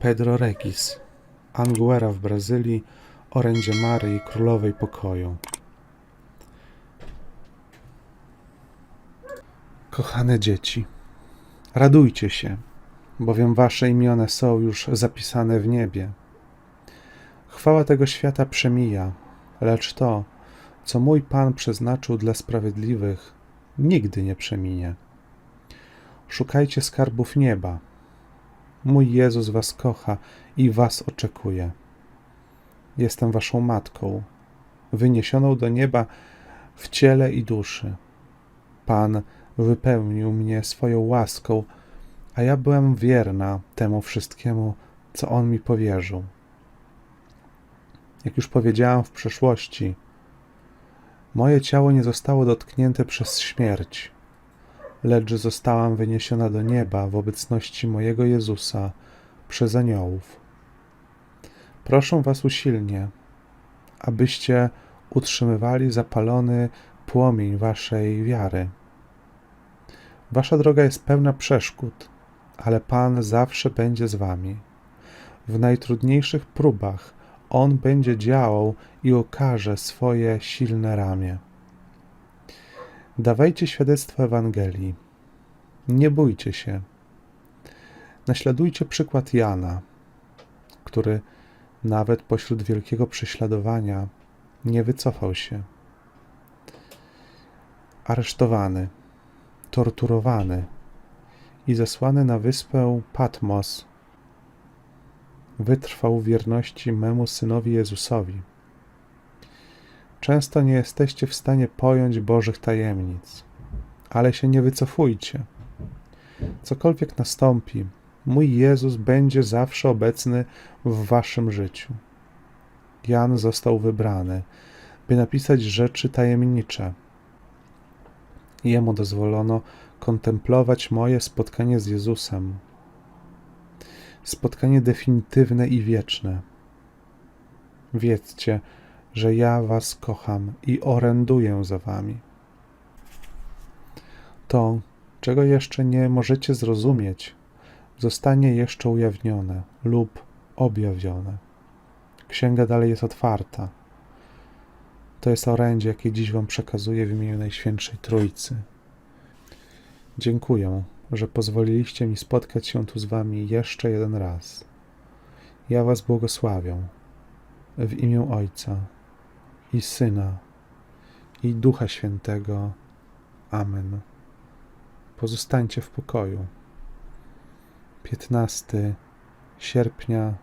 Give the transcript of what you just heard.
Pedro Regis, Anguera w Brazylii, orędzie Maryi Królowej Pokoju. Kochane dzieci, radujcie się, bowiem wasze imiona są już zapisane w niebie. Chwała tego świata przemija, lecz to, co mój Pan przeznaczył dla sprawiedliwych, nigdy nie przeminie. Szukajcie skarbów nieba. Mój Jezus was kocha i was oczekuje. Jestem waszą matką, wyniesioną do nieba w ciele i duszy. Pan wypełnił mnie swoją łaską, a ja byłem wierna temu wszystkiemu, co On mi powierzył. Jak już powiedziałam w przeszłości, moje ciało nie zostało dotknięte przez śmierć, lecz zostałam wyniesiona do nieba w obecności mojego Jezusa przez aniołów. Proszę Was usilnie, abyście utrzymywali zapalony płomień Waszej wiary. Wasza droga jest pełna przeszkód, ale Pan zawsze będzie z Wami. W najtrudniejszych próbach On będzie działał i okaże swoje silne ramię. Dawajcie świadectwo Ewangelii. Nie bójcie się. Naśladujcie przykład Jana, który nawet pośród wielkiego prześladowania nie wycofał się. Aresztowany, torturowany i zesłany na wyspę Patmos, wytrwał wierności memu synowi Jezusowi. Często nie jesteście w stanie pojąć Bożych tajemnic, ale się nie wycofujcie. Cokolwiek nastąpi, mój Jezus będzie zawsze obecny w waszym życiu. Jan został wybrany, by napisać rzeczy tajemnicze. Jemu dozwolono kontemplować moje spotkanie z Jezusem. Spotkanie definitywne i wieczne. Wiedzcie, że ja was kocham i oręduję za wami. To, czego jeszcze nie możecie zrozumieć, zostanie jeszcze ujawnione lub objawione. Księga dalej jest otwarta. To jest orędzie, jakie dziś Wam przekazuję w imieniu Najświętszej Trójcy. Dziękuję, że pozwoliliście mi spotkać się tu z Wami jeszcze jeden raz. Ja Was błogosławię w imię Ojca i Syna i Ducha Świętego. Amen. Pozostańcie w pokoju. 15 sierpnia